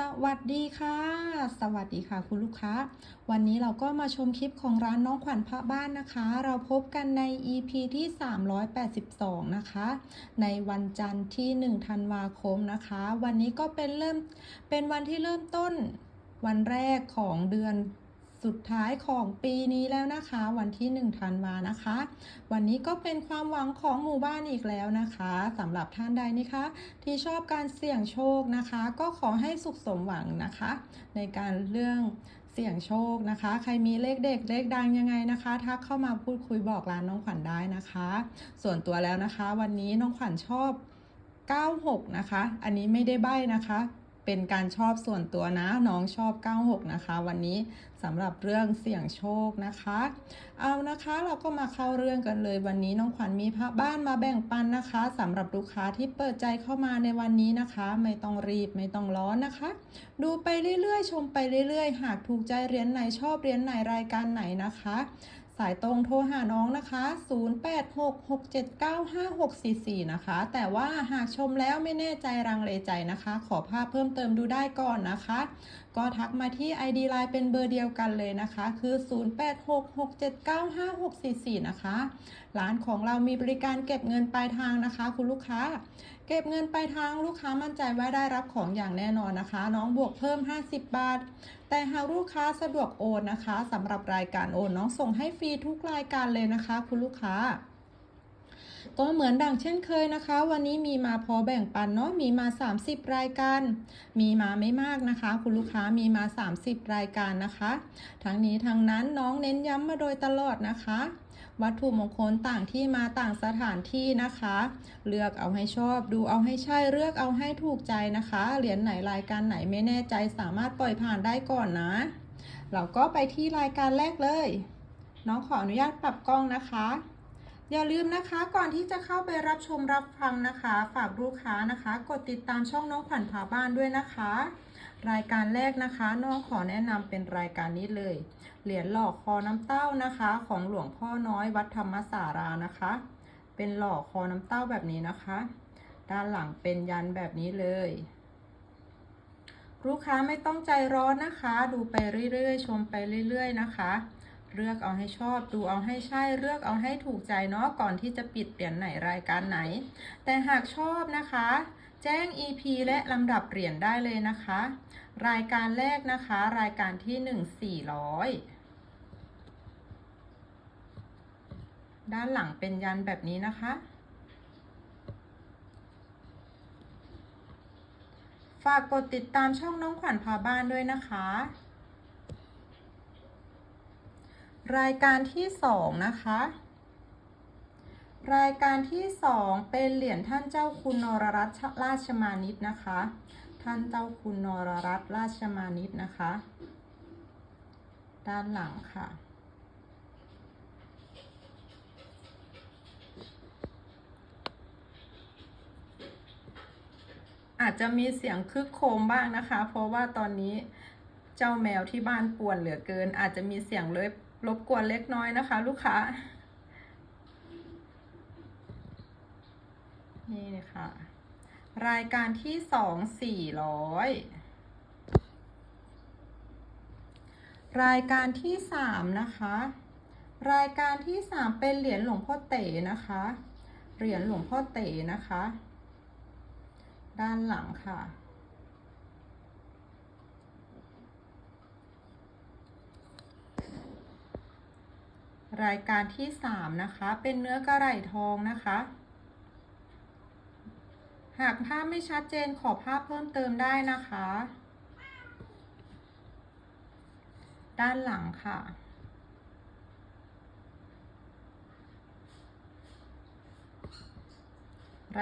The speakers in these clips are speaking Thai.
สวัสดีค่ะ สวัสดีค่ะ คุณลูกค้า วันนี้เราก็มาชมคลิปของร้านน้องขวัญพระบ้านนะคะ เราพบกันใน EP ที่ 382 นะคะ ในวันจันทร์ที่ 1 ธันวาคมนะคะ วันนี้ก็เป็นเริ่มเป็นวันที่เริ่มต้นวันแรกของเดือน สุดท้ายของปีนี้แล้วนะคะ วันที่ 1 ธันวานะคะ วันนี้ก็เป็นความหวังของหมู่บ้านอีกแล้วนะคะสำหรับท่านใดนี่คะ ที่ชอบการเสี่ยงโชคนะคะ ก็ขอให้สุขสมหวังนะคะ ในการเรื่องเสี่ยงโชคนะคะ ใครมีเลขเด็กเลขดังยังไงนะคะ ทักเข้ามาพูดคุยบอกร้านน้องขวัญได้นะคะ ส่วนตัวแล้วนะคะ วันนี้น้องขวัญชอบ 96 นะคะ อันนี้ไม่ได้ใบ้นะคะ เป็นการชอบส่วนตัวนะน้องชอบ 96 นะคะ วันนี้สำหรับเรื่องเสี่ยงโชคนะคะ เอานะคะเราก็มาเข้าเรื่องกันเลย วันนี้น้องขวัญมีพระบ้านมาแบ่งปันนะคะสำหรับลูกค้าที่เปิดใจเข้ามาในวันนี้นะคะ ไม่ต้องรีบไม่ต้องร้อนนะคะ ดูไปเรื่อยๆ ชมไปเรื่อยๆ หากถูกใจเรียญไหนชอบเรียญไหนรายการไหนนะคะ สายตรงโทรหาน้องนะคะ 0866795644 นะคะ แต่ว่าหากชมแล้วไม่แน่ใจรังเลใจนะคะ ขอภาพเพิ่มเติมดูได้ก่อนนะคะ ก็ทักมาที่ ID Line เป็นเบอร์เดียวกันเลยนะคะ คือ 0866795644 นะคะ ร้านของเรามีบริการเก็บเงินปลายทางนะคะ คุณลูกค้า เก็บเงินปลายทางลูกค้ามั่นใจว่าได้รับของอย่างแน่นอนนะคะ น้องบวกเพิ่ม 50 บาท แต่หากลูกค้าสะดวกโอนนะคะสำหรับรายการโอนน้องส่งให้ฟรีทุกรายการเลยนะคะ คุณลูกค้า ก็เหมือนดังเช่นเคยนะคะ วันนี้มีมาพอแบ่งปันเนาะมีมา 30 รายการ มีมาไม่มากนะคะ คุณลูกค้ามีมา 30 รายการนะคะ ทั้งนี้ทั้งนั้นน้องเน้นย้ำมาโดยตลอดนะคะ วัตถุมงคลต่างที่มาต่างสถานที่นะคะ เลือกเอาให้ชอบ ดูเอาให้ใช่เลือกเอาให้ถูกใจนะคะ เหรียญไหนรายการไหนไม่แน่ใจสามารถปล่อยผ่านได้ก่อนนะ เราก็ไปที่รายการแรกเลย น้องขออนุญาตปรับกล้องนะคะ อย่าลืมนะคะก่อนที่จะเข้าไปรับชมรับฟังนะคะ ฝากลูกค้านะคะ กดติดตามช่องน้องขวัญผาบ้านด้วยนะคะ รายการแรกนะคะน้องขอแนะนำเป็นรายการนี้เลย เหรียญหล่อคอน้ำเต้านะคะ ของหลวงพ่อน้อยวัดธรรมสารานะคะ เป็นหล่อคอน้ำเต้าแบบนี้นะคะ ด้านหลังเป็นยันแบบนี้เลยลูกค้าไม่ต้องใจร้อนนะคะ ดูไปเรื่อยๆ ชมไปเรื่อย ๆ นะคะ เลือกเอาให้ชอบ ดูเอาให้ใช่เลือกเอาให้ถูกใจเนาะก่อนที่จะปิดเหรียญไหนรายการไหน แต่หากชอบนะคะ แจ้ง EP และลำดับเหรียญได้เลยนะคะ รายการแรกนะคะ รายการที่ 1 400 ด้านหลังเป็นยันแบบนี้นะคะฝากกดติดตามช่องน้องขวัญพาบ้านด้วยนะคะ รายการที่สองนะคะ รายการที่สองเป็นเหรียญท่านเจ้าคุณนรรัตน์ราชมานิตนะคะ ท่านเจ้าคุณนรรัตน์ราชมานิตนะคะ ด้านหลังค่ะอาจจะมีเสียงคึกโครมบ้างนะคะ เพราะว่าตอนนี้เจ้าแมวที่บ้านป่วนเหลือเกิน อาจจะมีเสียงเลย รบกวนเล็กน้อยนะคะ ลูกค้า นี่เลยค่ะรายการที่สองสี่ร้อยรายการที่สามนะคะ รายการที่สามเป็นเหรียญหลวงพ่อเต๋นะคะ เหรียญหลวงพ่อเต๋นะคะ ด้านหลังค่ะ รายการที่สามนะคะ เป็นเนื้อกระไหล่ทองนะคะ หากภาพไม่ชัดเจนขอภาพเพิ่มเติมได้นะคะ ด้านหลังค่ะ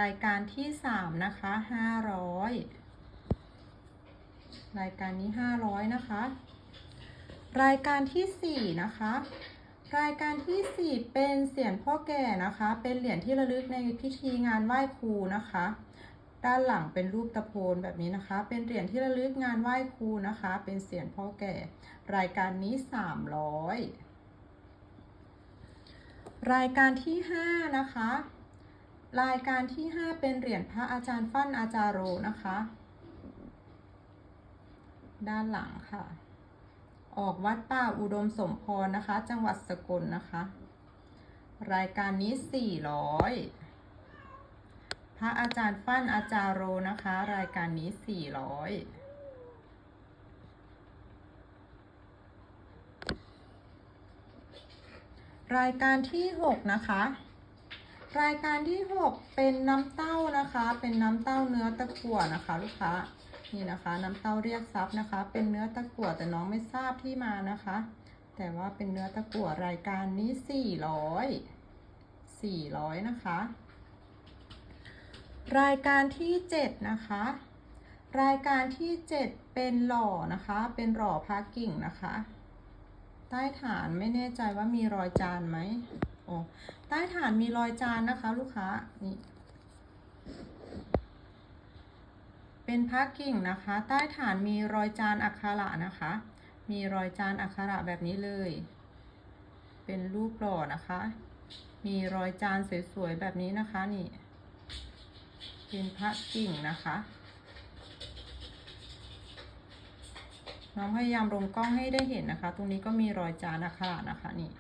รายการที่สามนะคะห้าร้อยรายการนี้ห้าร้อยนะคะ รายการที่สี่นะคะ รายการที่สี่เป็นเสียงพ่อแก่นะคะ เป็นเหรียญที่ระลึกในพิธีงานไหว้ครูนะคะ ด้านหลังเป็นรูปตะโพนแบบนี้นะคะ เป็นเหรียญที่ระลึกงานไหว้ครูนะคะ เป็นเสียงพ่อแก่ รายการนี้สามร้อยรายการที่ห้านะคะ รายการที่ 5 เป็นเหรียญพระอาจารย์ฟั่นอาจารโรนะคะ ด้านหลังค่ะ ออกวัดป่าอุดมสมพรนะคะ จังหวัดสกลนะคะ รายการนี้ 400 พระอาจารย์ฟั่นอาจารย์โรนะคะ รายการนี้ 400รายการที่ 6 นะคะ รายการที่ 6 เป็นน้ำเต้านะคะ เป็นน้ำเต้าเนื้อตะกั่วนะคะ ลูกค้า นี่นะคะ น้ำเต้าเรียกทรัพย์นะคะ เป็นเนื้อตะกั่วแต่น้องไม่ทราบที่มานะคะ แต่ว่าเป็นเนื้อตะกั่วรายการนี้400 400นะคะ รายการที่7นะคะ รายการที่7เป็นหล่อนะคะ เป็นหล่อพากิ่งนะคะ ใต้ฐานไม่แน่ใจว่ามีรอยจานไหมโอ้ใต้ฐานมีรอยจานนะคะ ลูกค้านี่ เป็นพระกิ่งนะคะ ใต้ฐานมีรอยจานอักขระนะคะ มีรอยจานอักขระแบบนี้เลย เป็นรูปหล่อนะคะ มีรอยจานสวยๆแบบนี้นะคะนี่ เป็นพระกิ่งนะคะน้องพยายามลงกล้องให้ได้เห็นนะคะ ตรงนี้ก็มีรอยจานอักขระนะคะนี่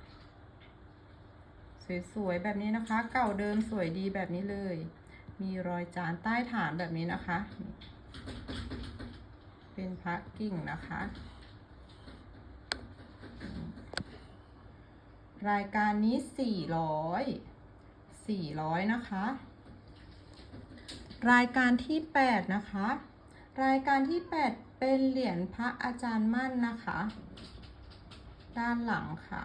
สวยๆแบบนี้นะคะ เก่าเดิมสวยดีแบบนี้เลย มีรอยจานใต้ฐานแบบนี้นะคะ เป็นพระกิ่งนะคะ รายการนี้ 400 400 นะคะ รายการที่ 8 นะคะ รายการที่ 8 เป็นเหรียญพระอาจารย์มั่นนะคะ ด้านหลังค่ะ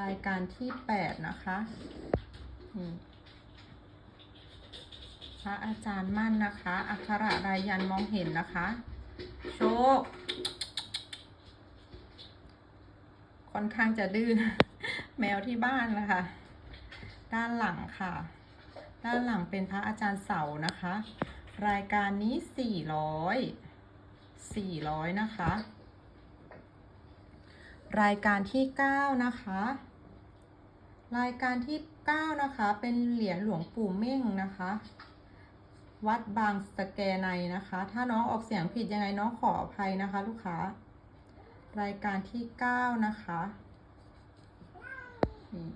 รายการที่ 8 นะคะ นี่ พระอาจารย์มั่นนะคะ อักขระรายันมองเห็นนะคะ โชค ค่อนข้างจะดื้อแมวที่บ้านนะคะ ด้านหลังค่ะ ด้านหลังเป็นพระอาจารย์เสานะคะ รายการนี้400 400นะคะ รายการที่9นะคะรายการที่ 9 นะคะ เป็นเหรียญหลวงปู่เม่งนะคะ วัดบางสะแกในนะคะ ถ้าน้องออกเสียงผิดยังไงน้องขออภัยนะคะ ลูกค้า รายการที่9นะคะนี่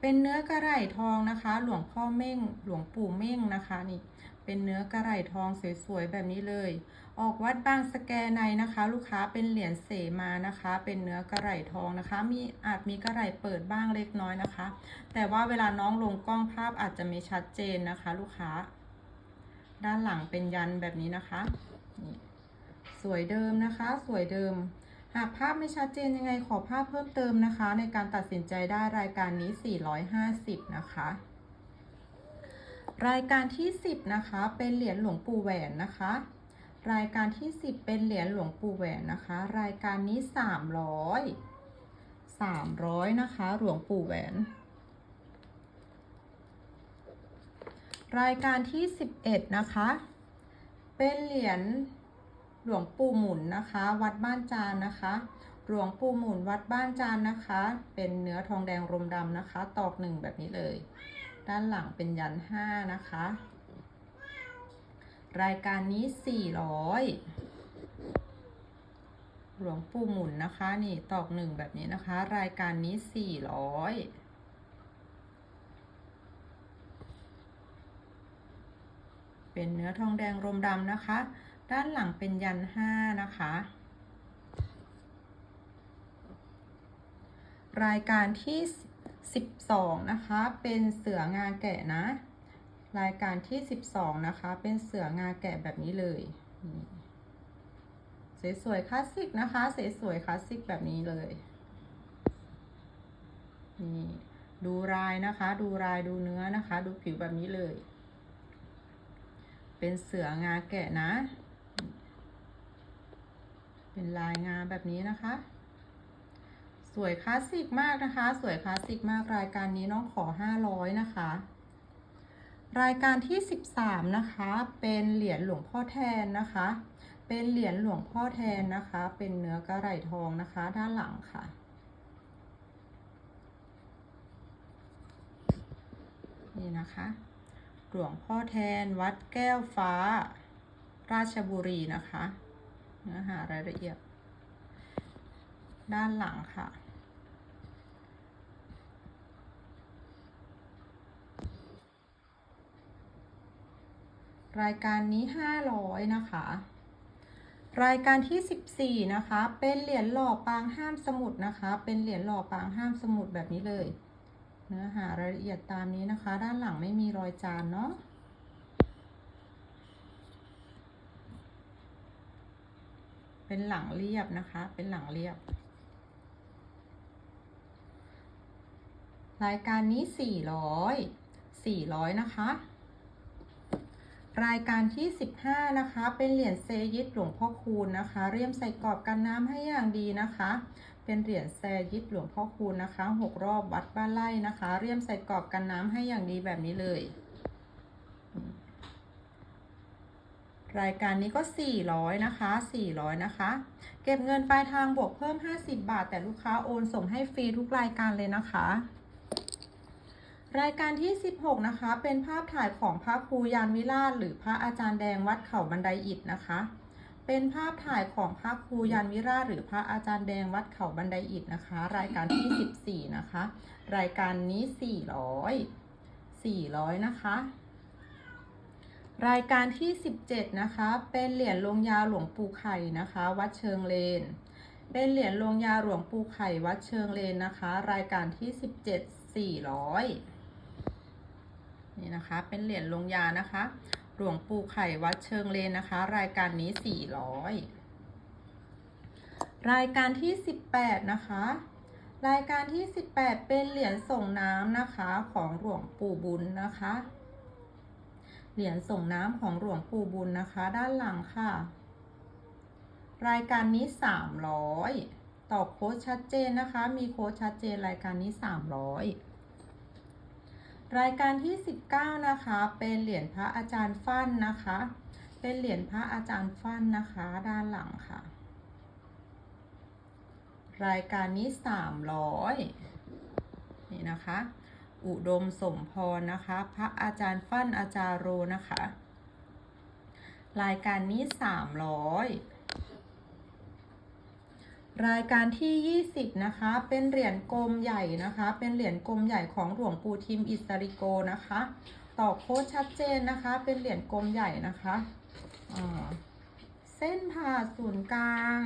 เป็นเนื้อกระไหล่ทองนะคะ หลวงพ่อเม่งหลวงปู่เม่งนะคะนี่ เป็นเนื้อกระไหล่ทองสวยๆแบบนี้เลย ออกวัดบางสแกในนะคะ ลูกค้าเป็นเหรียญเสมานะคะ เป็นเนื้อกระไหล่ทองนะคะ มีอาจมีกระไหล่เปิดบ้างเล็กน้อยนะคะ แต่ว่าเวลาน้องลงกล้องภาพอาจจะไม่ชัดเจนนะคะ ลูกค้า ด้านหลังเป็นยันแบบนี้นะคะนี่สวยเดิมนะคะ สวยเดิม หากภาพไม่ชัดเจนยังไงขอภาพเพิ่มเติมนะคะ ในการตัดสินใจได้รายการนี้ 450 นะคะ รายการที่ 10 นะคะ เป็นเหรียญหลวงปู่แหวนนะคะ รายการที่ 10 เป็นเหรียญหลวงปู่แหวนนะคะ รายการนี้ 300 300 นะคะ หลวงปู่แหวน รายการที่ 11 นะคะ เป็นเหรียญหลวงปู่หมุนนะคะ วัดบ้านจานนะคะ หลวงปู่หมุนวัดบ้านจานนะคะ เป็นเนื้อทองแดงรมดำนะคะ ตอกหนึ่งแบบนี้เลย ด้านหลังเป็นยันห้านะคะ รายการนี้ 400 หลวงปู่หมุนนะคะ นี่ตอกหนึ่งแบบนี้นะคะ รายการนี้ 400 เป็นเนื้อทองแดงรมดำนะคะ ด้านหลังเป็นยันห้านะคะ รายการที่ 12 นะคะ เป็นเสืองาแกะนะ รายการที่ 12 นะคะ เป็นเสืองาแกะแบบนี้เลยนี่สวยๆคลาสสิกนะคะสวยๆคลาสสิกแบบนี้เลยนี่ดูลายนะคะ ดูลายดูเนื้อนะคะ ดูผิวแบบนี้เลย เป็นเสืองาแกะนะ เป็นลายงาแบบนี้นะคะ สวยคลาสสิกมากนะคะ สวยคลาสสิกมากรายการนี้น้องขอ 500 นะคะ รายการที่ 13 นะคะ เป็นเหรียญหลวงพ่อแทนนะคะ เป็นเหรียญหลวงพ่อแทนนะคะ เป็นเนื้อกระไหลทองนะคะ ด้านหลังค่ะนี่นะคะ หลวงพ่อแทน วัดแก้วฟ้า ราชบุรีนะคะเนื้อหารายละเอียด ด้านหลังค่ะ รายการนี้ 500 นะคะ รายการที่ 14 นะคะ เป็นเหรียญหล่อปางห้ามสมุดนะคะ เป็นเหรียญหล่อปางห้ามสมุดแบบนี้เลย เนื้อหารายละเอียดตามนี้นะคะ ด้านหลังไม่มีรอยจานเนาะเป็นหลังเรียบนะคะ เป็นหลังเรียบ รายการนี้ 400 400 นะคะ รายการที่ 15 นะคะ เป็นเหรียญเซยิตหลวงพ่อคูณนะคะ เรียมใส่กรอบกันน้ำให้อย่างดีนะคะ เป็นเหรียญแซยิตหลวงพ่อคูณนะคะหกรอบวัดบ้านไร่นะคะ เรียมใส่กรอบกันน้ำให้อย่างดีแบบนี้เลย รายการนี้ก็ 400 นะคะ 400 นะคะ เก็บเงินปลายทางบวกเพิ่ม 50 บาท แต่ลูกค้าโอนส่งให้ฟรีทุกรายการเลยนะคะรายการที่ 16 นะคะ เป็นภาพถ่ายของพระครูยานวิราชหรือพระอาจารย์แดงวัดเขาบันไดอิฐนะคะ เป็นภาพถ่ายของพระครูยานวิราชหรือพระอาจารย์แดงวัดเขาบันไดอิฐนะคะ รายการที่ 14 นะคะ รายการนี้ 400 400 นะคะ รายการที่ 17 นะคะ เป็นเหรียญลงยาหลวงปู่ไข่นะคะ วัดเชิงเลน เป็นเหรียญลงยาหลวงปู่ไข่วัดเชิงเลนนะคะ รายการที่ 17 400 นี่นะคะ เป็นเหรียญลงยานะคะ หลวงปู่ไข่วัดเชิงเลนนะคะ รายการนี้ 400 รายการที่ 18 นะคะ รายการที่ 18 เป็นเหรียญส่งน้ำนะคะของหลวงปู่บุญนะคะ เหรียญส่งน้ำของหลวงปู่บุญนะคะ ด้านหลังค่ะ รายการนี้ 300 ต่อโค้ดชัดเจนนะคะ มีโค้ดชัดเจนรายการนี้ 300 รายการที่ 19 นะคะ เป็นเหรียญพระอาจารย์ฟั่นนะคะ เป็นเหรียญพระอาจารย์ฟั่นนะคะ ด้านหลังค่ะ รายการนี้ 300 นี่นะคะ อุดมสมพรนะคะ พระอาจารย์ฟั่นอาจารโรนะคะ รายการนี้ 300 รายการที่ 20 นะคะ เป็นเหรียญกลมใหญ่นะคะ เป็นเหรียญกลมใหญ่ของหลวงปู่ทิมอิสริโกนะคะ ต่อโค้ดชัดเจนนะคะ เป็นเหรียญกลมใหญ่นะคะเส้นผ่าศูนย์กลาง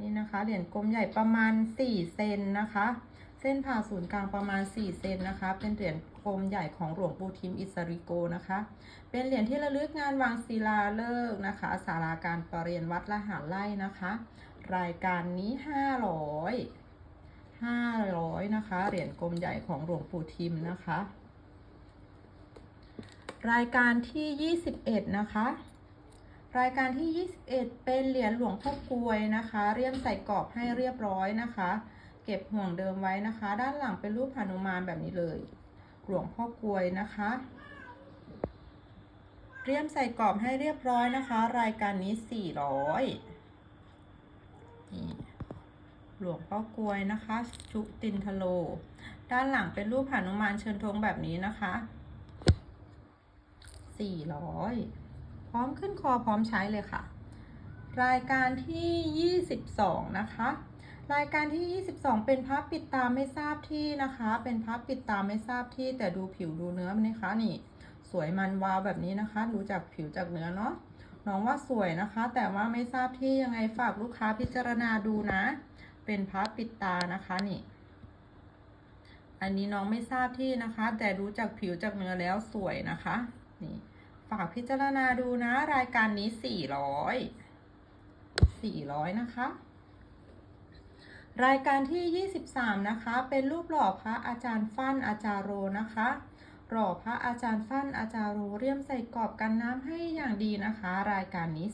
นี่นะคะ เหรียญกลมใหญ่ประมาณ 4 เซนนะคะ เส้นผ่าศูนย์กลางประมาณ 4 เซนนะคะ เป็นเหรียญ กลมใหญ่ของหลวงปู่ทิมอิสริโกนะคะ เป็นเหรียญที่ระลึกงานวางศิลาฤกษ์นะคะศาลาการประเรียนวัดละหารไร่นะคะ รายการนี้ 500 500นะคะเหรียญกลมใหญ่ของหลวงปู่ทิมนะคะ รายการที่ 21 นะคะรายการที่ 21 เป็นเหรียญหลวงพ่อกลวยนะคะ เรียมใส่กรอบให้เรียบร้อยนะคะ เก็บห่วงเดิมไว้นะคะ ด้านหลังเป็นรูปหนุมานแบบนี้เลย หลวงพ่อกลวยนะคะเรียมใส่กรอบให้เรียบร้อยนะคะ รายการนี้ 400นี่หลวงพ่อกลวยนะคะ ชุตินทโล ด้านหลังเป็นรูปหนุมานเชิญธงแบบนี้นะคะ 400 พร้อมขึ้นคอพร้อมใช้เลยค่ะ รายการที่ 22 นะคะ รายการที่ 22 เป็นพับปิดตาไม่ทราบที่นะคะ เป็นพับปิดตาไม่ทราบที่ แต่ดูผิวดูเนื้อมันนะคะนี่ สวยมันวาวแบบนี้นะคะดูจากผิวจากเนื้อเนาะน้องว่าสวยนะคะ แต่ว่าไม่ทราบที่ยังไงฝากลูกค้าพิจารณาดูนะ เป็นพับปิดตานะคะนี่ อันนี้น้องไม่ทราบที่นะคะ แต่ดูจากผิวจากเนื้อแล้วสวยนะคะ นี่ ฝากพิจารณาดูนะ รายการนี้ 400 400นะคะ รายการที่ 23 นะคะ เป็นรูปหล่อพระอาจารย์ฟั่นอาจารย์โรนะคะ หล่อพระอาจารย์ฟั่นอาจารย์โรเรียมใส่กรอบกันน้ำให้อย่างดีนะคะ รายการนี้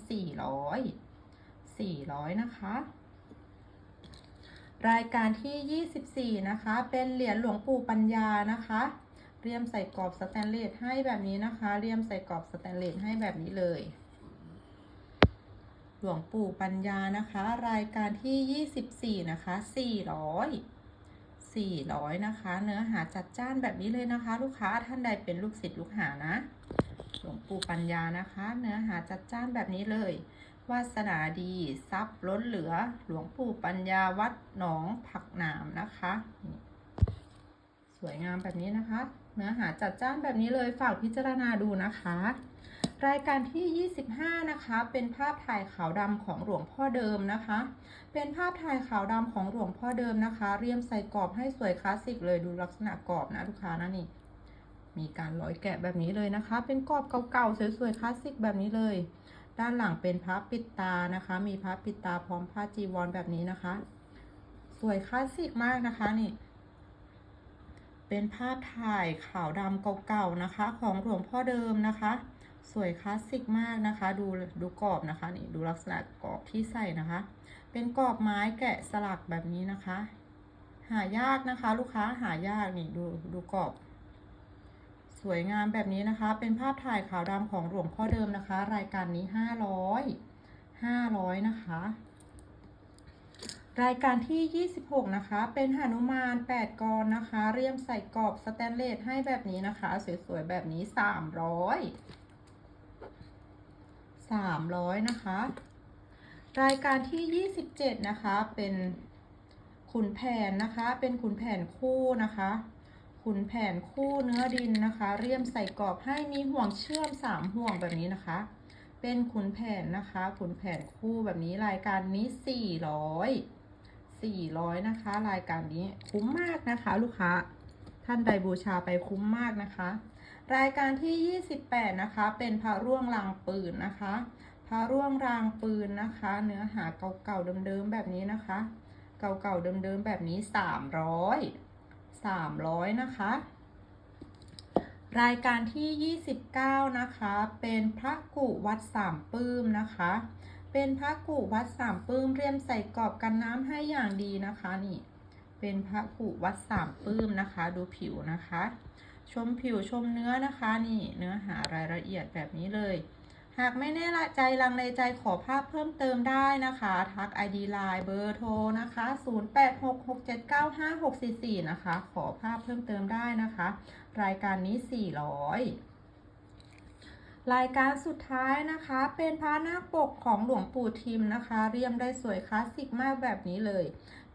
400 400 นะคะ รายการที่ 24 นะคะ เป็นเหรียญหลวงปู่ปัญญานะคะ เรียมใส่กรอบสแตนเลสให้แบบนี้นะคะ เรียมใส่กรอบสแตนเลสให้แบบนี้เลย หลวงปู่ปัญญานะคะ รายการที่ 24 นะคะ 400 400 นะคะ เนื้อหาจัดจ้านแบบนี้เลยนะคะ ลูกค้าท่านใดเป็นลูกศิษย์ลูกหานะ หลวงปู่ปัญญานะคะ เนื้อหาจัดจ้านแบบนี้เลยวาสนาดีทรัพย์ล้นเหลือหลวงปู่ปัญญาวัดหนองผักหนามนะคะ สวยงามแบบนี้นะคะ เนื้อหาจัดจ้านแบบนี้เลยฝากพิจารณาดูนะคะ รายการที่ 25 นะคะ เป็นภาพถ่ายขาวดำของหลวงพ่อเดิมนะคะ เป็นภาพถ่ายขาวดำของหลวงพ่อเดิมนะคะ เรียมใส่กรอบให้สวยคลาสสิกเลยดูลักษณะกรอบนะลูกค้านะนี่ มีการร้อยแกะแบบนี้เลยนะคะ เป็นกรอบเก่าๆสวยๆคลาสสิกแบบนี้เลย ด้านหลังเป็นพระปิดตานะคะ มีพระปิดตาพร้อมผ้าจีวรแบบนี้นะคะ สวยคลาสสิกมากนะคะนี่เป็นภาพถ่ายขาวดำเก่าๆนะคะ ของหลวงพ่อเดิมนะคะ สวยคลาสสิกมากนะคะ ดูดูกรอบนะคะนี่ดูลักษณะกรอบที่ใส่นะคะ เป็นกรอบไม้แกะสลักแบบนี้นะคะ หายากนะคะ ลูกค้าหายากนี่ดูดูกรอบ สวยงามแบบนี้นะคะ เป็นภาพถ่ายขาวดำของหลวงพ่อเดิมนะคะ รายการนี้ห้าร้อยห้าร้อยนะคะ รายการที่ 26 นะคะ เป็นหนุมาน 8 กรนะคะ เรียมใส่กรอบสแตนเลสให้แบบนี้นะคะ สวยๆ แบบนี้ 300 300 นะคะ รายการที่ 27 นะคะ เป็นขุนแผนนะคะ เป็นขุนแผนคู่นะคะ ขุนแผนคู่เนื้อดินนะคะ เรียมใส่กรอบให้มีห่วงเชื่อม 3 ห่วงแบบนี้นะคะ เป็นขุนแผนนะคะขุนแผนคู่แบบนี้รายการนี้ 400 400 นะคะ รายการนี้คุ้มมากนะคะ ลูกค้า ท่านใดบูชาไปคุ้มมากนะคะ รายการที่ 28 นะคะ เป็นพระร่วงรางปืนนะคะ พระร่วงรางปืนนะคะ เนื้อหาเก่าๆเดิมๆแบบนี้นะคะ เก่าๆเดิมๆแบบนี้ 300 300 นะคะ รายการที่ 29 นะคะ เป็นพระกุวัดสามปื้มนะคะ เป็นพระกุวัดสามปื้มเรียมใส่กรอบกันน้ำให้อย่างดีนะคะนี่ เป็นพระกุวัดสามปื้มนะคะ ดูผิวนะคะ ชมผิวชมเนื้อนะคะนี่เนื้อหารายละเอียดแบบนี้เลย หากไม่แน่ใจลังเลใจขอภาพเพิ่มเติมได้นะคะ ทัก ID Line เบอร์โทรนะคะ 0866795644 นะคะ ขอภาพเพิ่มเติมได้นะคะ รายการนี้ 400รายการสุดท้ายนะคะเป็นพระนาคปกของหลวงปู่ทิมนะคะ เรียมได้สวยคลาสสิกมากแบบนี้เลย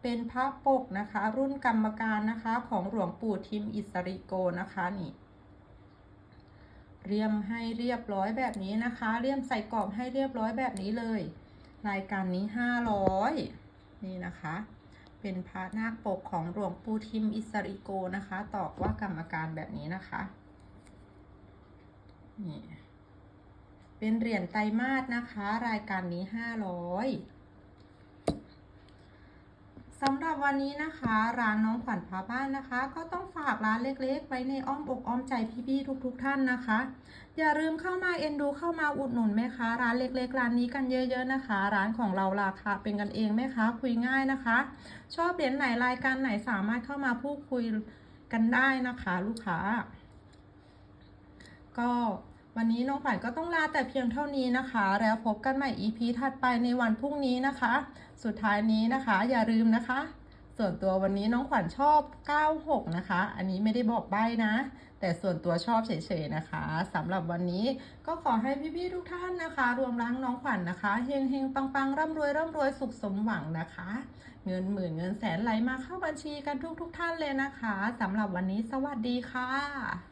เป็นพระปกนะคะ รุ่นกรรมการนะคะของหลวงปู่ทิมอิสริโกนะคะนี่เรียมให้เรียบร้อยแบบนี้นะคะ เรียมใส่กรอบให้เรียบร้อยแบบนี้เลย รายการนี้500นี่นะคะ เป็นพระนาคปกของหลวงปู่ทิมอิสริโกนะคะ ตอกว่ากรรมการแบบนี้นะคะนี่เป็นเหรียญไตรมาสนะคะ รายการนี้500 สำหรับวันนี้นะคะ ร้านน้องขวัญพาบ้านนะคะ ก็ต้องฝากร้านเล็กๆ ไว้ในอ้อมอกอ้อมใจพี่ๆทุกๆทท่านนะคะ อย่าลืมเข้ามาเอ็นดูเข้ามาอุดหนุนแม่ค้าร้านเล็กๆ ร้านนี้กันเยอะๆนะคะ ร้านของเราราคาเป็นกันเองแม่ค้าคุยง่ายนะคะ ชอบเหรียญไหนรายการไหนสามารถเข้ามาพูดคุยกันได้นะคะ ลูกค้า ก็ วันนี้น้องขวัญก็ต้องลาแต่เพียงเท่านี้นะคะ แล้วพบกันใหม่ EP ถัดไปในวันพรุ่งนี้นะคะ สุดท้ายนี้นะคะอย่าลืมนะคะ ส่วนตัววันนี้น้องขวัญชอบ 96 นะคะ อันนี้ไม่ได้บอกใบ้นะ แต่ส่วนตัวชอบเฉยๆนะคะสำหรับวันนี้ก็ขอให้พี่ๆทุกท่านนะคะ รวมทั้งน้องขวัญนะคะเฮงเฮงปังปังๆร่ำรวยร่ำรวยสุขสมหวังนะคะ เงินหมื่นเงินแสนไหลมาเข้าบัญชีกันทุกๆทท่านเลยนะคะสำหรับวันนี้สวัสดีค่ะ